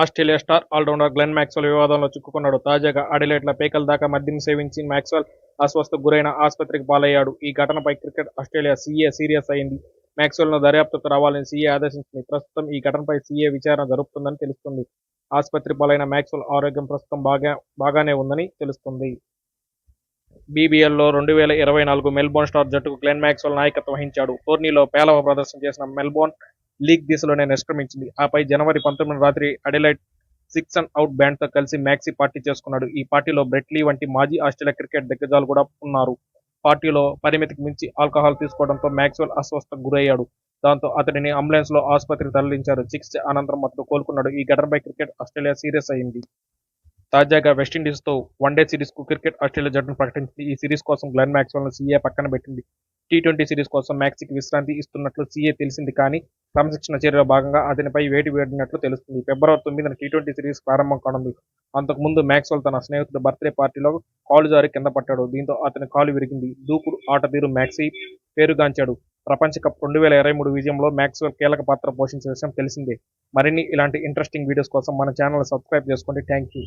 Australia star allrounder Glenn Maxwell వివాదంలో చిక్కుకున్నాడు. తాజాగా అడిలేట్ల పేకల దాకా మద్యం సేవించి మ్యాక్స్వెల్ అస్వస్థకు గురైన ఆసుపత్రికి పాలయ్యాడు. ఈ ఘటనపై క్రికెట్ ఆస్ట్రేలియా సీఏ సీరియస్ అయింది. మ్యాక్స్వెల్ను దర్యాప్తుకు రావాలని సీఏ ఆదేశించింది. ప్రస్తుతం ఈ ఘటనపై సీఏ విచారణ జరుపుతుందని తెలుస్తుంది. ఆసుపత్రి పాలైన మ్యాక్స్వెల్ ఆరోగ్యం ప్రస్తుతం బాగా బాగానే ఉందని తెలుస్తుంది. బీబీఎల్లో రెండు వేల ఇరవై నాలుగు మెల్బోర్న్ స్టార్ జట్టుకు గ్లెన్ మ్యాక్స్వెల్ నాయకత్వం వహించాడు. టోర్నీలో పేలవ ప్రదర్శన చేసిన మెల్బోర్న్ లీగ్ దిశలోనే నిష్క్రమించింది. ఆపై జనవరి పంతొమ్మిది రాత్రి అడిలైట్ సిక్స్ అండ్ అవుట్ బ్యాండ్తో కలిసి మ్యాక్సీ పార్టీ చేసుకున్నాడు. ఈ పార్టీలో బ్రెట్లీ వంటి మాజీ ఆస్ట్రేలియా క్రికెట్ దిగ్గజాలు కూడా ఉన్నారు. పార్టీలో పరిమితికి మించి ఆల్కహాల్ తీసుకోవడంతో మ్యాక్స్వెల్ అస్వస్థకు గురయ్యాడు. దాంతో అతడిని అంబులెన్స్లో ఆసుపత్రికి తరలించారు. చికిత్స అనంతరం అతడు కోలుకున్నాడు. ఈ ఘటనపై క్రికెట్ ఆస్ట్రేలియా సీరియస్ అయింది. తాజాగా వెస్టిండీస్తో వన్డే సిరీస్కు క్రికెట్ ఆస్ట్రేలియా జట్టును ప్రకటించింది. ఈ సిరీస్ కోసం గ్లెన్ మ్యాక్స్వెల్ను సీఏ పక్కన పెట్టింది. టీ ట్వంటీ సిరీస్ కోసం మ్యాక్సీకి విశ్రాంతి ఇస్తున్నట్లు సీఏ తెలిసింది కానీ క్రమశిక్షణ చర్యలో భాగంగా అతనిపై వేటు వేడినట్లు తెలుస్తుంది. ఫిబ్రవరి తొమ్మిదిన టీ ట్వంటీ సిరీస్ ప్రారంభం కానుంది. అంతకు ముందు మ్యాక్స్వెల్ తన స్నేహితుడు బర్త్డే పార్టీలో కాలు జారి కింద పట్టాడు దీంతో అతని కాలు విరిగింది. దూకుడు ఆట తీరు మ్యాక్సీ పేరుగాంచాడు. ప్రపంచ కప్ రెండు వేల ఇరవై మూడు విజయంలో మ్యాక్స్వెల్ కీలక పాత్ర పోషించిన విషయం తెలిసిందే. మరిన్ని ఇలాంటి ఇంట్రెస్టింగ్ వీడియోస్ కోసం మన ఛానల్ సబ్స్క్రైబ్ చేసుకోండి. Thank you